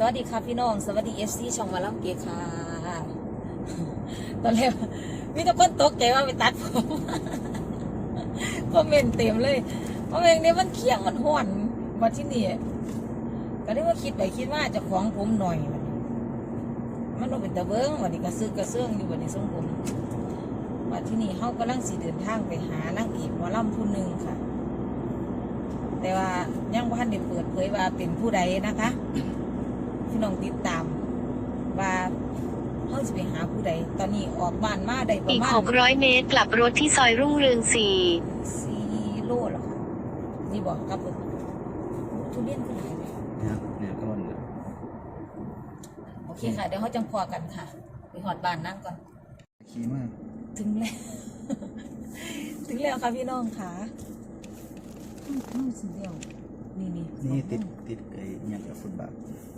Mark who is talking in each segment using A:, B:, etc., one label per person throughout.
A: สวัสดีค่ะพี่น้อง สวัสดีเอฟซีช่องมาล่ำเกียค่ะ ตอนแรกมีแต่คนตกใจว่าไปตัดผมคอมเมนต์เต็มเลยเพราะเองเนี่ยมันเคี่ยงมันห้อนมาที่นี่ก็ได้ว่าคิดไปคิดว่าจะของผมหน่อยบัดนี้มันต้องเป็นตะเบิ้งวันนี้กระซึกกระเซื่องอยู่วันนี้ทรงผมมาที่นี่เขากำลังสีเดินทางไปหานางเอกมอลำผู้หนึ่งค่ะ แต่ว่ายังบ่ทันได้เปิดเผยว่าเป็นผู้ใดนะคะ พี่น้องติดตาม ว่าเขาจะไปหาผู้ใด ตอนนี้ออกบ้านมาได้ประ
B: อีก
A: มาณ
B: 600เมตร กลับรถที่ซอยรุ่งเรือง4
A: สี่โลแล้วค่ะนี่บอกครับผมทุเรียนขึ้นไหนไหม
C: เนี่ยเนี่ยก็มันเนี่ย
A: โอเคค่ะ เดี๋ยวเขาจังพอกันค่ะ ไปหอดบ้านนั่งก่อน
C: ขี้มาก
A: ถึงแล้ว ถึงแล้วค่ะพี่น้องค่ะอืมอืมสิเดียวนี่นี่
C: นี่ติดติดไอ้เนี่ยกับฟุตบาท
A: มาหาเ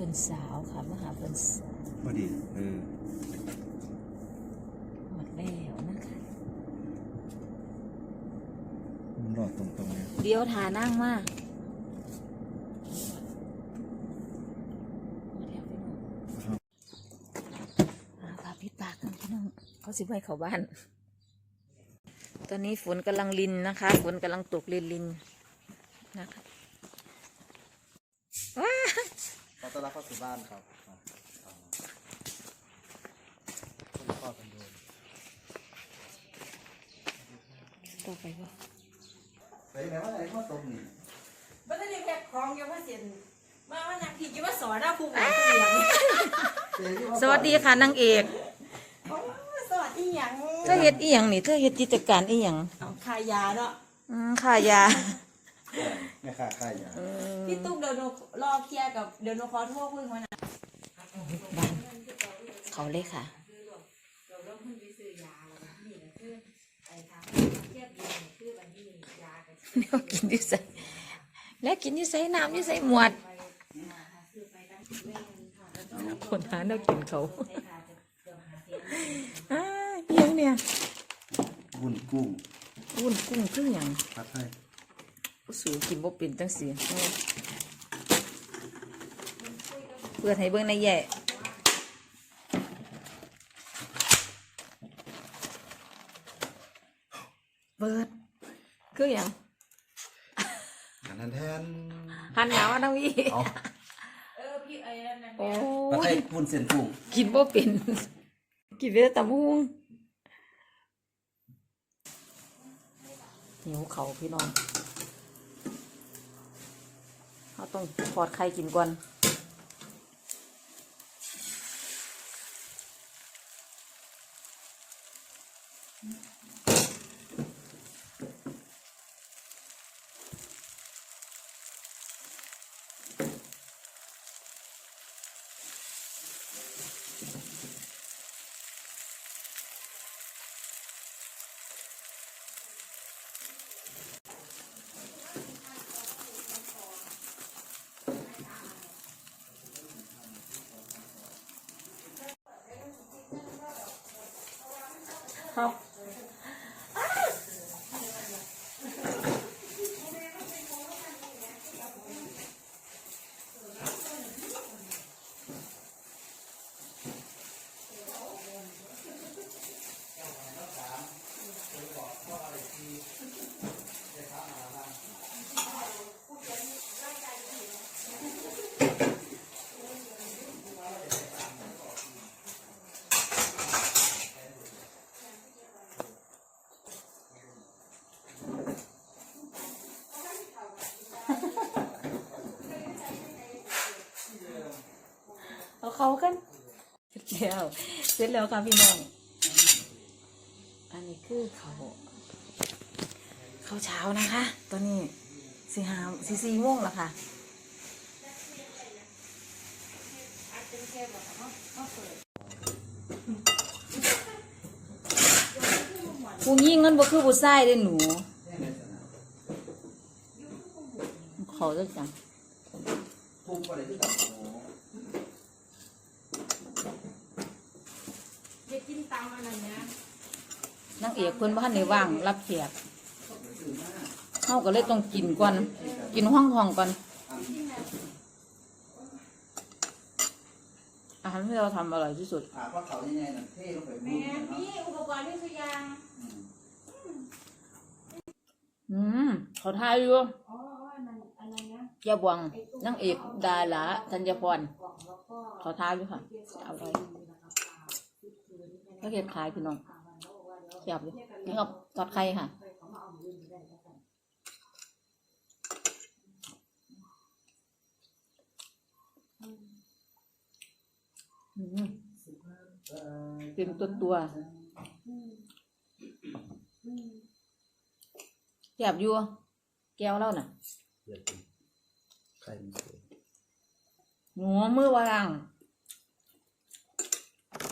A: พื่อนสาวค่ะมาหาเพื่อนสาว
C: พอดีเออ
A: หมดแล้วนะคะ
C: มันรอดตรงๆเนี่ย
A: เดี๋ยวทานั่งมากมาค่ะพี่ปากกันพี่น้องเขาสิไปเข้าบ้าน ตอนนี้ฝนกำลังลินนะคะ ฝนกำลังตกลินลินๆนะคะว้า
C: ขอ ต้อนรับเข้าสู่บ้านครับพ่อกันโดน
A: ต่อไปว่า
C: ไปไหนว่าไหนพ่อตรงนี่
A: บ้านนี้แพ็คของยังว่าเสร็จมาว่านักพี่จะว่าสอนนะภูมิผู้เลี้ยงสวัสดีค่ะนางเอก
D: สวัสดีหยัง
A: เธอเฮ็ดอีหยังนี่เธอเฮ็ดกิจการอีหยัง
D: ขายยาเนาะ
A: อืมค่ายา
C: แม่ค่าค่ายา
D: พี่ตุ๊กเดี๋ยวหนูรอเคลียร์กับเดี๋ยวหนูขอโทษคุยมานะ
A: บ้านเขาเลยค่ะแล้วกินที่ใส่แล้วกินที่ใส่น้ำที่ใส่หมวดคนหาแล้วกินเขาอ้าเอียงเนี่ย
C: วุ้นกุ้ง
A: วุ้นกุ้งคือหยัง
C: ผัดไทย
A: สูกินบ่เป็นตั้งสี่เปิดให้เบิ่งในแย่เปิดคือหยัง
C: อันนั้นแทน
A: หันหนาวทั้งวี
C: เอา
D: เออพี่ไอ้นั่นนั่น
A: โอ้
C: ผัดไท
A: ย
C: ยวุ้นเส้นกุ้ง
A: กินบ่เป็นกินไปแต่ตำหุงหิวเขาพี่น้อง เราต้องปอดไข่กินก่อน ค เขากันเสร็จแล้วเสร็จแล้วค่ะพี่น้อง อันนี้คือเขาเขาเช้านะคะ ตอนนี้สี่หาสี่สี่โมงแล้วค่ะผู้ยิ่งเงินบ่คือผู้ชายเด้หนูเขาจะจัง
C: กุ้งอะไรที่ตับหมู
D: จะ นา
A: งเอกคนบ่ทันในว่าง รับแขกเข้าก็เลยต้องกินก่อน กินห้องห้องก่อน อาหารที่เราทำอร่อยที่สุด
C: อ่าเพราะเขายังไงน่ะเท่ลงไป
D: แม่
C: มุ่งเนาะ
D: นี่อุปกรณ์ที่สุยาง
C: อืม
A: ขอทายอยู่
D: อย่
A: เจ้าบวงนางเอกดาราธัญพร ขอท้าด้วยค่ะ เอาเล ก็เก็บขายพี่น้องเสียบเลยนี่ครับทอดไข่ค่ะอืมเป็นตัวตัวเสียบอยู่แก้วเราน่ะ
C: เดี๋ยวกินไข่มันสวย
A: หนูมือวาง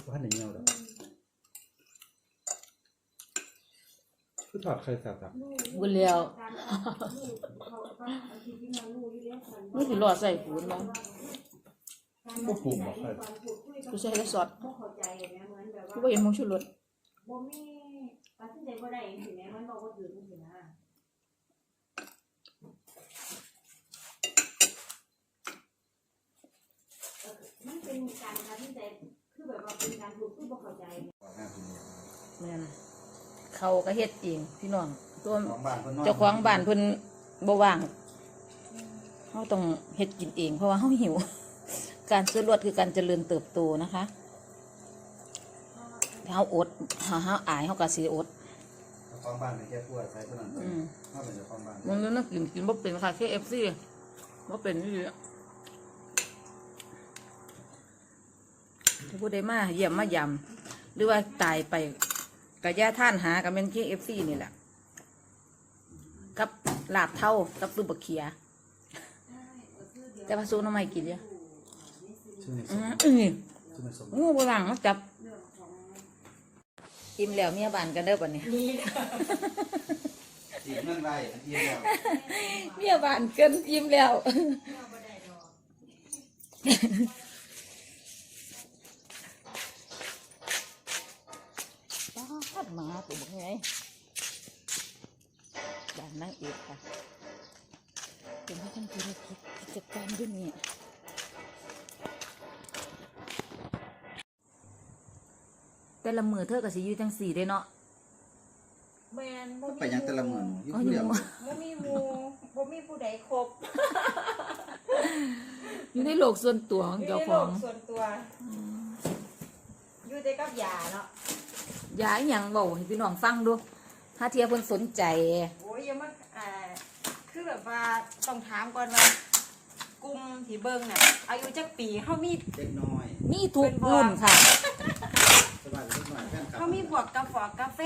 C: ว่าในเงี้ยวแล้ว
E: คือถอดเคยสับครับ
A: บุญเลียวนี่คือหลอดใส่ปูนมั้ง
E: พวกปุ่มบอกเคย
A: กูใช้ได้สอด
D: บ่เข้าใจแม่เหมือนแบบ
A: กู
D: ว่า
A: บ่เห็นมงชุดรถ
D: บ่มีตัดสินใจบ่ได้สิแม่มันบอกว่าถือมันสินะเออมันเป็นการตัดสินใจ คือแบบว่าเป็นการถูกคือบ่เข้าใจ
C: ก่อนหน้าพี่เนี่ย
A: แม่นเขาก็เฮ็ดเองพี่น้องตัว
C: ของบ้านเพิ่นนอน
A: เจ้าของบ้านเพิ่นบ่ว่างเฮาต้องเฮ็ดกินเอง เพราะว่าเฮาหิว การซื้อรวดคือการเจริญเติบโตนะคะถ้าเฮาอดถ้าเฮาอายเฮาก็สิอด
C: เจ้าของบ้านเป็นแค่ผู้อาศัยเท่านั้น
A: อืม
C: ถ้าเป็นเจ้าของบ้าน
A: มันนึกกินกินบ่เป็นค่ะ KFC บ่เป็นนี่แหละถ้ ผู้ใดมาเยี่ยมมายำหรือว่าตายไปกะย่าท่านหากับเป็น KFC นี่แหละกับลาบเท่ากับตูบะเขีย แต่ว่าซูน้ำไม่กินเนี่ย
C: ชื่อในส
A: อื
C: ม
A: มอือ
C: ชื่อในสม
A: งูโบราณมาจับอิ่มแล้วเมียบานกันเด้อปันนี้
C: จีบนั่นไรอันเดียวแล้ว
A: เมียบานเกินอิ่มแล้ว ดมาตัวบอกไงด่านนางเอกค่ะเป็นให้ท่านธุรกิจกิจการด้วยเนี่ยแต่ละมือเธอก็สิอยู่จังสี่เด้เนาะ
D: แมนบ่
C: ก็
D: มี
C: ไปยังแต่ละมืองอยู่ผู้เดียว
D: บ่มีหมู่บ่มีผู้ใดครบ
A: อยู่ในโลกส่วนตัวของ
D: อยู่ในโลกส่วนตัว อยู่แต่กับยาเนาะ
A: ยายหยังบอกให้พี่น้องฟังดูถ้าเทียเพิ่นสนใจ
D: โอ้ยอยังมาอ่าคือแบบว่าต้องถามก่อนว่ากลุ่มที่เบิ่งน่ะอายุจักปีเฮามี
C: เด็กน้อย
A: มีทุกรุ่นค่ะ
C: สบายเล็กน้อยแค่นกลับ
D: เฮามีพวกกาแฟกาแฟ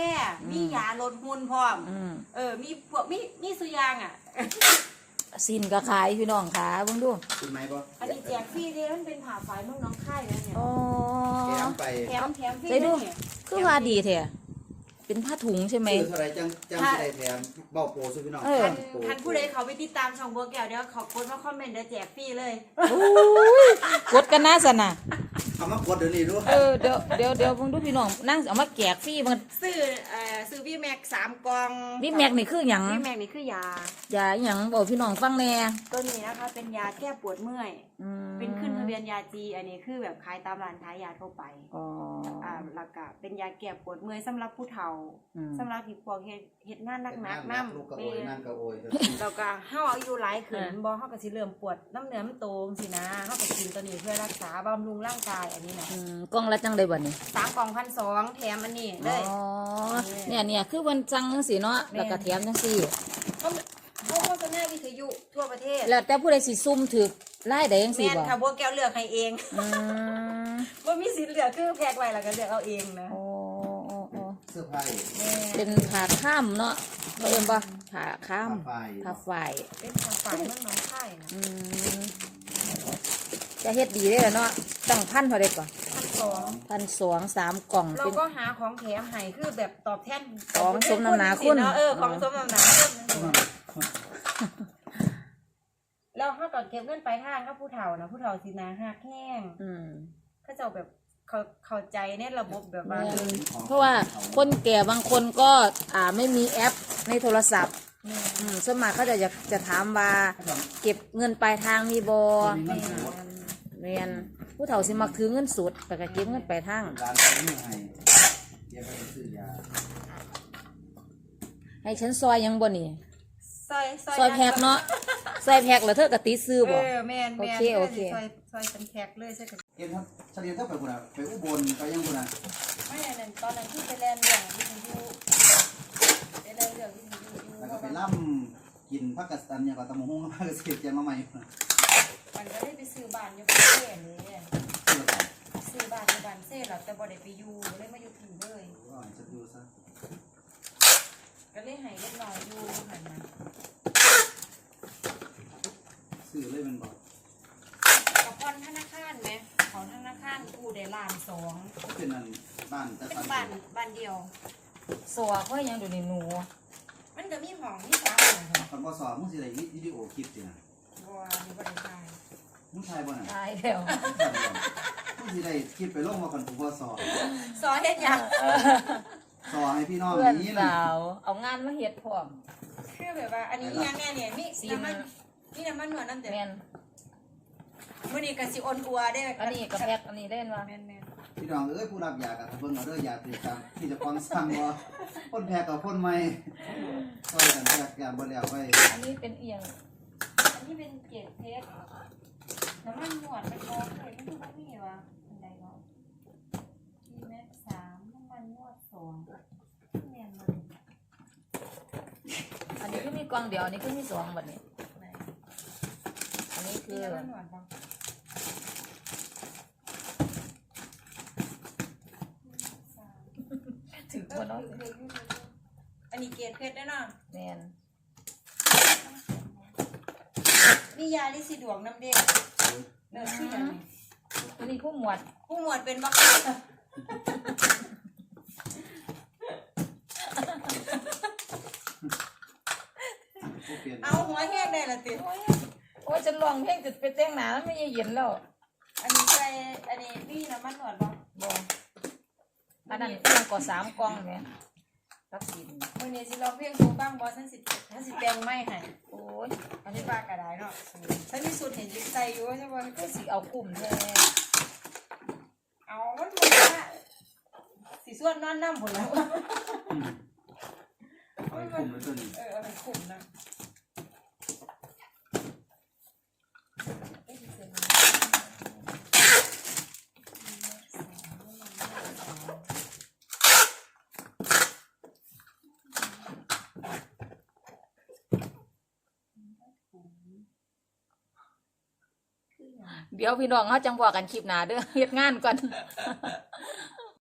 D: มียาลดหุ่นพร้อม
A: อืม
D: เออ มีพวกมีมีสุยางอะ
A: สินก็ขายพี่น้องค่ะเบิ่งดู
C: กินไหมบ่
D: อันนี้แจกฟรีเด้มันเป็นผ่าฝ่ายเมืองหน้องค่ายเลยเนี่ย
A: อ๋อ
C: แกมไป
D: แถมแถมฟรี
A: ใส่ดู
D: เนี่ย
A: คือว่าดีแท้เป็นผ้าถุงใช่ไหม
C: ซื้อเท่าไหรจังจังสิได้แถมเบ้าโปรซื้อพี่น้อง
A: เออ
D: ท่าน
C: โปร
D: ท่านผู้ใดเขาไปติดตามช่องบัวแก้วเดี๋ยวเขากดมาคอมเมนต์เดี๋ยวแจกฟรีเลย
A: โอ้ยกดกันนะสนะ
C: เอามากดเดี๋ยวนี้ดู
A: เออเดี๋ยวเดี๋ยวเดี๋ยวเบิ่งดูพี่น้องนั่งเอามาแจกฟรีมัน
D: ซื้อเอ่อซื้อวีแม็กสามกล่อง
A: นี่แม็กนี่คือหยัง
D: วีแม็กนี่คือยา
A: ยาหยังบอกพี่น้องฟังแน่
D: ตัวนี้นะคะเป็นยาแก้ปวดเมื่อย
A: อืม
D: เป็นขึ้นทะ เบียนยาจีอันนี้คือแบบขายตามร้านขายยาทั่วไป
A: อ๋อ
D: อ่าแล้วก็เป็นยาแก้ปวดเมื่อยสำหรับผู้เฒ่า
A: อืม
D: สำหรับที่พวกเฮ็ดเฮ็ดงานหนักๆ
C: น้
D: น้ำ
C: ลูกกระโอ
D: แม่
C: ยนั่นกระโอย
D: แล้วก็เฮาอายุหลายขึ้น
A: อ่า
D: บ่เฮาก็สิเริ่มปวดน้ำเนื้อมันโตจังซี่นะเฮาก็กินตัวนี้เพื่อรักษาบำรุงร่างกายอันนี้นะ
A: อืมกล้องละจังได้บ่นี่
D: สามกล่องพันสองแถมอันนี้เลย
A: อ๋อเนี่ยเนี่ยคือวันจังจังสีเนาะ
D: แม่
A: แล้วก็แถมจังสี่
D: เขาเขาโฆษณาวิทยุทั่วประเทศ
A: แล้วแต่ผู้ใดสิซุ่มถือไล่ได้จังสี่
D: แม่น
A: บ่
D: ค่ะบัวแก้วเลือกให้เอง
A: อืม
D: บ่มีสิทธิ์เลือกคือแพกไว้แล้วก็เลือกเอาเองนะ
A: โอ้โอ้โอ้
C: เสื้อผ้า
D: แม่
A: เป็นผ่าข้ามเนาะเขาเรียกว่าผ่าข้าม
C: ผ้า
A: ผ่า
C: ฝ้าย
A: ฝ่าย
D: เป็นทางฝ่ายเมืองหน้องค่ายนะ
A: อืมจะเฮ็ดดีได้อเนาะตั้งพันเท่าไดก่อน
D: พัน สอง
A: พันสองสามกล่อง
D: เรา
A: เป็น
D: ก็หาของแถมให้คือแบบตอบแทน
A: ของสมน้ำหนาคุณ
D: เนาะเออของสมน้ำหนาคุณแล้วเขาก็เก็บเงินไปลายทางก็ผู้เฒ่านะผู้เฒ่าสินาหักแห้ง
A: อืม
D: เขาเจะแบบเขาเข้าใจในระบบแบบว่า
A: แม่นเพราะว่าคนแก่บางคนก็อ่าไม่มีแอปในโทรศัพท์ อืมสวนมากเขาจะจะจะถามว่า เก็บเงินปลายทางมีบอ
C: มีเงินสด
A: เรียน ผู้เฒ่าสิมักถือเงินสดแต่ก็เก็บเงินไปลายทาง
C: ร้านเขาไม่ให้เดี๋ยวไปซื้อยา
A: ให้ฉันซอยยังบ่นี่
D: ซอย
A: ซอยแพกเนาะซอยแพกแล้วเธอก็ติดซื้อ
D: เอ
A: บ่
D: อแม่นแม่น
A: โอเคโอเค
D: ซอยซอยเป็นแพกเลยใช่ไหม
C: เกณฑ์ครับเฉลี่ยเท่าไปคุณอะไปอุบลไปยังคุณอะ
D: ไม่อันนั้นตอนนั้นที่ไปแลนเรื่องที่มันอยู่ไปแลนเรื่องที่มันอยู่อยู่
C: แล้ว
D: เพ
C: ก็
D: ราะ
C: ไป
D: ว่า
C: ล่ำกินพักกัสตันเนี่ยก็ตำมะฮงกับพักกัสเก็ตยังมาใหม่อยู่นะ
D: มันก็ได้ไปซื้อบ้านอยู่ประเทศนี้
C: เชื่อต่อ
D: ซื้อบ้านอยู่บ้านเซ่หรอกแต่บ่ได้ไปอยู่เลยมาอยู่ถึงเลย
C: ว่าจะดูซะ
D: ก็เลยให้เล็กน้อยอยู่หันมา
C: ซื้อเลยมันบอก
D: กับพรธนาคารไหมของธนาคารกู้ได้ล้านสอง
C: เป็นอันบ้านแต่
D: เป็นบ้านบ้านเดียว
A: สวกว่ายังดูนี่หนู
D: มันก็มีห้องมีสามห้องค่ะ
C: คนบ่สอบมึงสิได้วิดีโอคลิปสินะ
D: บัวมีบริการ
C: มึงชายบ่น่ะ
A: ตายแล้ว
C: มึงสิได้คลิปไปลงมาคนกูบ่สอบ
D: ซอยเฮ็ดหยัง
C: สอบให้พี่น้อง
A: เพื่อน
C: นี้
A: สา
C: นะ
A: วเอางานมาเฮ็ดพร้อม
D: คือแบบว่า อันนี้อิหยังแน่เนี่ยมี
A: ซี
D: น้ำ
A: มั
D: มันนมีน้ำมันหนวดน้ำเดือ
A: แม่น
D: มื้อนี้ก็สิอ่อนอัวได้
A: อันนี้ก็แพกอันนี้เล่นว่า
D: แม่นแม่น
C: พี่น้องเอ้ยผู้รับยากับเบิ่งเอาเด้อยาติดตามที่จะฟังสั่งบ่คนแพ้กับคนใหม่ซอยกันแพ้ยาบ่แล้วไว้
A: อันนี้เป็นเอียง
D: อันนี้เป็นเกล็ดเพชร น้ำมันหนวดเป็นของเลยไม่รู้ว่ามีวะอันใดเนาะทีแม็กสามน้ำมันนวดสองแม่นมัน
A: อันนี้ก็มีกล่องเดียว อันนี้ก็มีสองบัดนี้
D: ไหน
A: อันนี้
D: มี
A: คือ
D: น้ำมันหนวดบ้าง
A: ถือ
D: เอ
A: ค
D: อน
A: เนาะ
D: คือคือคือคืออันนี้เกล็ดเพชรด้วยเนาะ
A: แม่น
D: มียาลิซิดวงน้ำเด็กเลิศขึ้นยังไง
A: อันนี้ผู้หมวด
D: ผู้หมวดเป็นบัก
C: ผู้เปลี่ยน
D: เอาหัวแห้งได้ละติ
A: โอ้ยโอ้ยฉันลองเพลงจะไปแต่งหน้าแล้วไม่เย็นแล้ว
D: อันนี้ใส่อันนี้มีน้ำมันหนวดบ้าง
A: บ่อันนั้นเพียงก็สามกล่องแม่ รับกิน
D: มื่อนี้สิลองเพลงดูบ้างบอสันสิสันสิแปลงไม่ให้
A: โอ้ย
D: อันนี้ปลากระไดเนาะฉันมีสูตรเห็นยิบใส่อยู่ใช่ไหม
A: ก็สิเอากลุ่มแท้
D: เอามันหมดละสีส่วนนอนน้ำผลแล้ว
C: เอาไปคุมเลยตัวนี้
D: เออเอาไปขุ่มนะ
A: เดี๋ยวพี่น้องเขาจังบอกกันคลิปหนาเด้อเฮ็ดงานก่อน